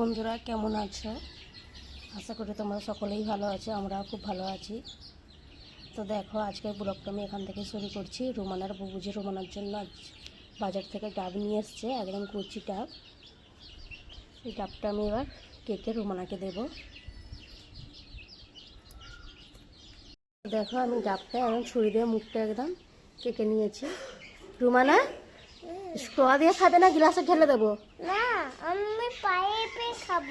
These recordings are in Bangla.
বন্ধুরা, কেমন আছো? আশা করি তোমরা সকলেই ভালো আছো, আমরাও খুব ভালো আছি। তো দেখো আজকের ব্লগটা আমি এখান থেকে শুরু করছি। রুমানার বুবুজি রুমানার জন্য বাজার থেকে ডাব নিয়ে এসছে, একদম কুচি ডাব। এই ডাবটা আমি এবার কেকে রুমানাকে দেব। দেখো, আমি ডাবটা একদম ছুরি দিয়ে মুখটা একদম কেকে নিয়েছি। রুমানা স্ট্র দিয়ে খাবে না, গ্লাসে ঢেলে দেবো? না, আমি পাইপে খাব।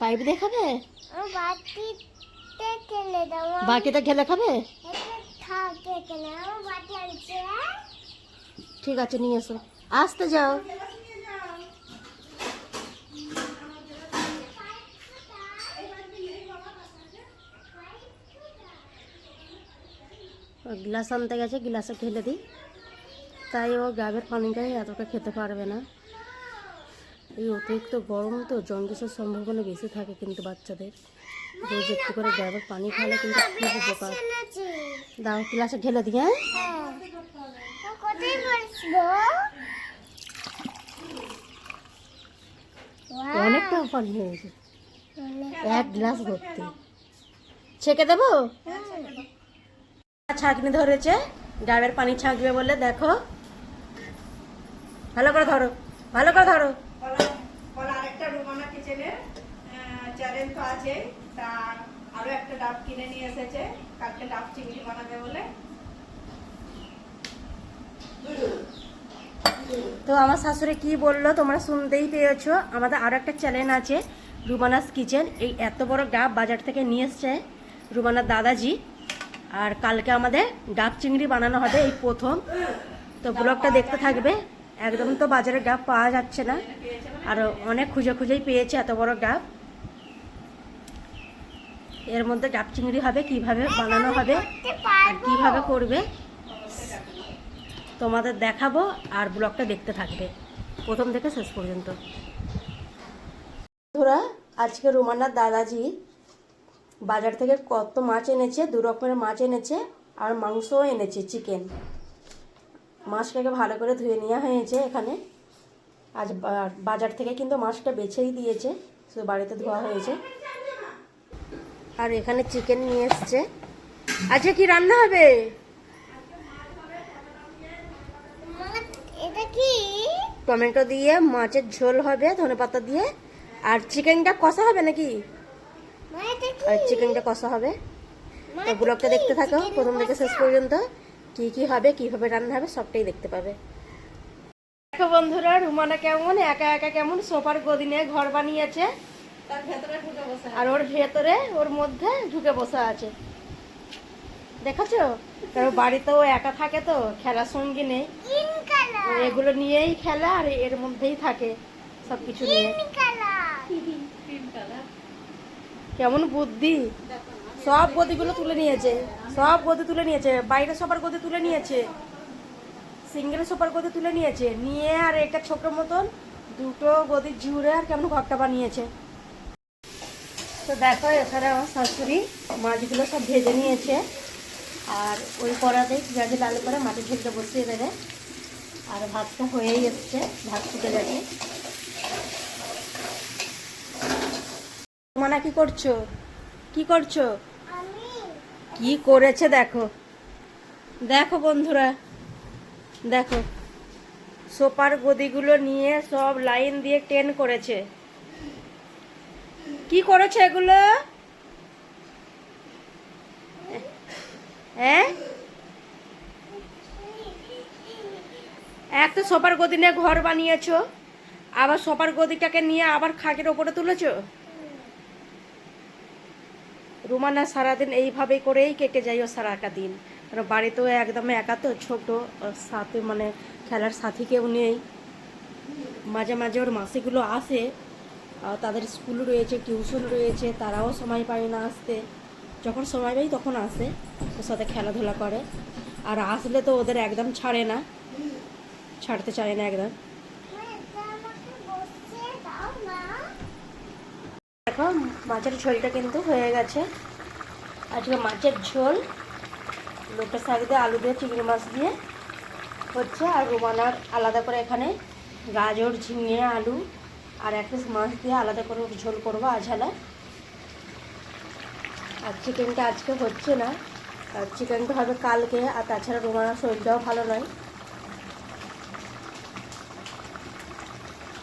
পাইপ খাবে? বাটিতে খেলে দাও বাটিতে ঢেলে খাবে? আনছে ঠিক আছে নিয়ে এসো। আসতে যাও। গ্লাস আনতে গেছে গ্লাসে ঢেলে দিই। তাই ও গাবের পানিটাই এতটা খেতে পারবে না। এই অতিরিক্ত গরম তো জন্ডিসের সম্ভাবনা বেশি থাকে কিন্তু বাচ্চাদের। রোজ একটু করে গাবের পানি খাওয়ালে কিন্তু খুব উপকার। দাও, গ্লাসে ঢেলে দিই হ্যাঁ? অনেকটা পানি হয়েছে এক গ্লাস ভর্তি। ছেঁকে দেবো? ছাঁকনি ধরেছে, ডাবের পানি ছাঁকবে বলে, দেখো। ভালো করে ধরো, ভালো করে ধরো। চ্যানেল তো তা আরও একটা ডাব কিনে নিয়ে এসেছে। কালকে ডাব চিংড়ি বানাবে বলে। তো আমার শাশুড়ি কি বলল, তোমরা শুনতেই পেয়েছ, আমাদের আরও একটা চ্যানেল আছে, রুমানাস কিচেন। এই এত বড় ডাব বাজার থেকে নিয়ে এসছে রুমানার দাদাজি। আর কালকে আমাদের ডাব চিংড়ি বানানো হবে এই প্রথম। তো ব্লগটা দেখতে থাকবে। একদম তো বাজারে ডাব পাওয়া যাচ্ছে না। আর অনেক খুঁজে খুঁজেই পেয়েছে এত বড় ডাব এর মধ্যে ডাব চিংড়ি হবে, কীভাবে বানানো হবে, আর কীভাবে করবে, তোমাদের দেখাবো আর ব্লগটা দেখতে থাকবে। প্রথম থেকে শেষ পর্যন্ত। বন্ধুরা, আজকে রুমানার দাদাজি বাজার থেকে কত মাছ এনেছে, দু রকমের মাছ এনেছে, আর মাংসও এনেছে চিকেন মাছটাকে ভালো করে ধুয়ে নেওয়া হয়েছে এখানে। আজ বাজার থেকে কিন্তু মাছটা বেছেই দিয়েছে শুধু বাড়িতে ধোয়া হয়েছে। আর এখানে চিকেন নিয়ে এসছে। আচ্ছা কি রান্না হবে? এটা কি? টমেটো দিয়ে মাছের ঝোল হবে ধনেপাতা দিয়ে। আর চিকেনটা কষা হবে নাকি? আর চিকেনটা কষা হবে। তো ব্লগটা দেখতে থাকো প্রথম থেকে শেষ পর্যন্ত। কি কি হবে কীভাবে রান্না হবে সবটাই দেখতে পাবে। দেখো বন্ধুরা রুমানা কেমন একা একা কেমন সোফার গদি নিয়ে ঘর বানিয়েছে। তার ভেতরে ঢুকে বসে আর ওর ভেতরে ওর মধ্যে ঢুকে বসে আছে। দেখাছো? কারণ বাড়িতে ও একা থাকে তো খেলার সঙ্গী নেই। এগুলো নিয়েই খেলা আর এর মধ্যেই থাকে সব কিছু নিয়ে কেমন বুদ্ধি? সব গদিগুলো তুলে নিয়েছে। সব গদি তুলে নিয়েছে। বাইরে সবার গদি তুলে নিয়েছে। সিঙ্গেল সোফার গদি তুলে নিয়েছে। নিয়ে আর একটা ছোট মতন দুটো গদি জুড়ে আর কেমন ঘরটা বানিয়েছে। তো দেখো, এখানে আমার শাশুড়ি মাছগুলো সব ভেজে নিয়েছে। আর ওই কড়াতেই পেঁয়াজি লাল করে মাটির ঝোলটা বসিয়ে দেবে। আর ভাতটা হয়েই এসছে। ভাত ফুটে যাবে মানা কি করছ? কি করছ? কি করেছে দেখো। দেখো বন্ধুরা, দেখো। সোপার গদিগুলো নিয়ে সব লাইন দিয়ে টেন করেছে। কি করেছে এগুলো? হ্যাঁ এক তো সোপার গদি নিয়ে ঘর বানিয়েছো, আবার সোপার গদিটাকে নিয়ে আবার খাটের ওপরে তুলেছো? রুমানা সারাদিন এইভাবে করেই কেটে যাই ও সারাটা দিন। কারণ বাড়িতেও একদম একা তো, ছোট সাথে মানে খেলার সাথী কেউ নেই মাঝে মাঝে ওর মাসিগুলো আসে তাদের স্কুল রয়েছে, টিউশন রয়েছে, তারাও সময় পায় না আসতে। যখন সময় পাই তখন আসে, ওর সাথে খেলাধুলা করে। আর আসলে তো ওদের একদম ছাড়ে না, ছাড়তে চায় না একদম মা, এটা আমাকে বসিয়ে দাও না দেখো মাছের ঝোলটা কিন্তু হয়ে গেছে। আজকে মাছের ঝোল লোকটা শাক দিয়ে, আলু দিয়ে, চিংড়ি মাছ দিয়ে হচ্ছে। আর রুমানার আলাদা করে এখানে গাজর, ঝিঙে, আলু আর এক পিস মাছ দিয়ে আলাদা করে ঝোল করব আঝালা। আর চিকেনটা আজকে হচ্ছে না। আর চিকেনটা হবে কালকে আর তাছাড়া রোমানার শরীরটাও ভালো নয়।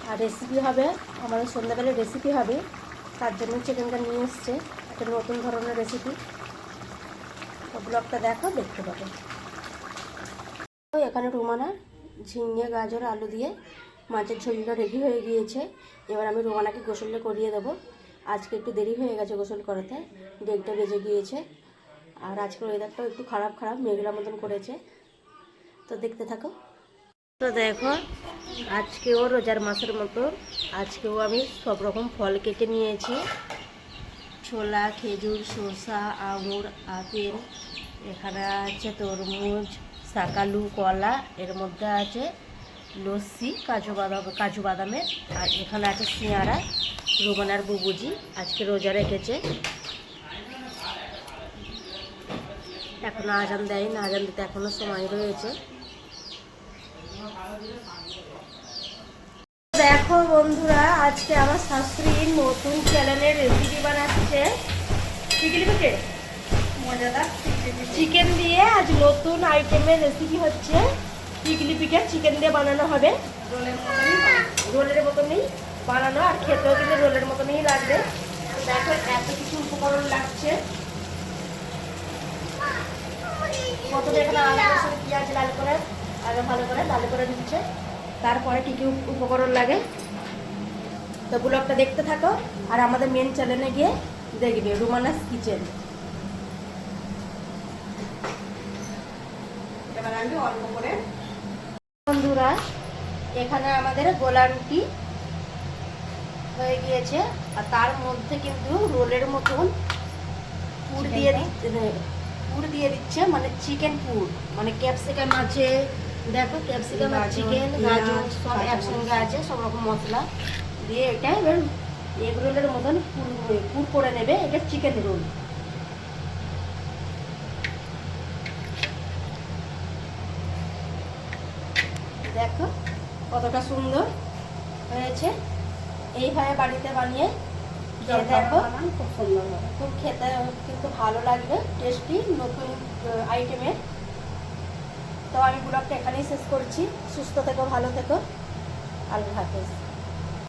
আর রেসিপি হবে, আমাদের সন্ধ্যাবেলায় রেসিপি হবে তার জন্য চিকেনটা নিয়ে এসছে। একটা নতুন ধরনের রেসিপি ব্লগটা দেখো, দেখতে পাবে। এখানে রুমানা ঝিঙে, গাজর, আলু দিয়ে মাছের ঝোলটা রেডি হয়ে গিয়েছে। এবার আমি রুমানাকে গোসলটা করিয়ে দেবো। আজকে একটু দেরি হয়ে গেছে গোসল করাতে। ডেকটা বেজে গিয়েছে। আর আজকের ওয়েদারটাও একটু খারাপ খারাপ, মেঘলা মতন করেছে। তো দেখতে থাকো। তো দেখো আজকেও রোজার মাসের মতো, আজকেও আমি সব রকম ফল কেটে নিয়েছি। ছোলা, খেজুর, শসা, আঙুর, আপেল, এখানে আছে তরমুজ, শাকালু, কলা, এর মধ্যে আছে লস্যি, কাজু বাদাম, কাজু বাদামের আর এখানে আছে সিঁয়ারা রুমানার বুবুজি, আজকে রোজা রেখেছে। এখনও আজান দেয়নি, আজান দিতে এখনও সময় রয়েছে। দেখো বন্ধুরা আজকে আমার শাশুড়ি নতুন চ্যানেলের রেসিপি বানাচ্ছে। চিকেন মজাদার চিকেন দিয়ে। আজ নতুন আইটেমের রেসিপি হচ্ছে। চিকলি পিঠে চিকেন দিয়ে বানানো হবে। রোলের মতনই বানানো। আর খেতেও কিন্তু রোলের মতনই লাগবে। দেখো এত কিছু উপকরণ লাগছে। প্রথমে এখানে রসুন পেঁয়াজ লাল করে আগে ভালো করে লাল করে দিচ্ছে তারপরে কী কী উপ- উপকরণ লাগে? তো ব্লগটা দেখতে থাকো। আর আমাদের মেন চ্যানেলে গিয়ে দেখবে রুমানাস কিচেন এবার আমি অল্প করে বন্ধুরা এখানে আমাদের গোলা রুটি হয়ে গিয়েছে। আর তার মধ্যে কিন্তু রোলের মতন পুর দিয়ে দিচ্ছে পুর দিয়ে দিচ্ছে মানে চিকেন পুর। মানে ক্যাপসিকাম আছে দেখো ক্যাপসিকাম আর চিকেন গাজর সব একসঙ্গে আছে সব রকম মশলা। দিয়ে এটা এবার এগ রোলের মতন পুর পুর করে নেবে এটা চিকেন রোল দেখো কতটা সুন্দর হয়েছে। এইভাবে বাড়িতে বানিয়ে খেয়ে দেখো। খুব সুন্দর খুব খেতে কিন্তু ভালো লাগবে টেস্টি নতুন আইটেমের তো আমি ব্লগটা এখানেই শেষ করছি। সুস্থ থেকো ভালো থেকো। আল্লাহ হাফেজ।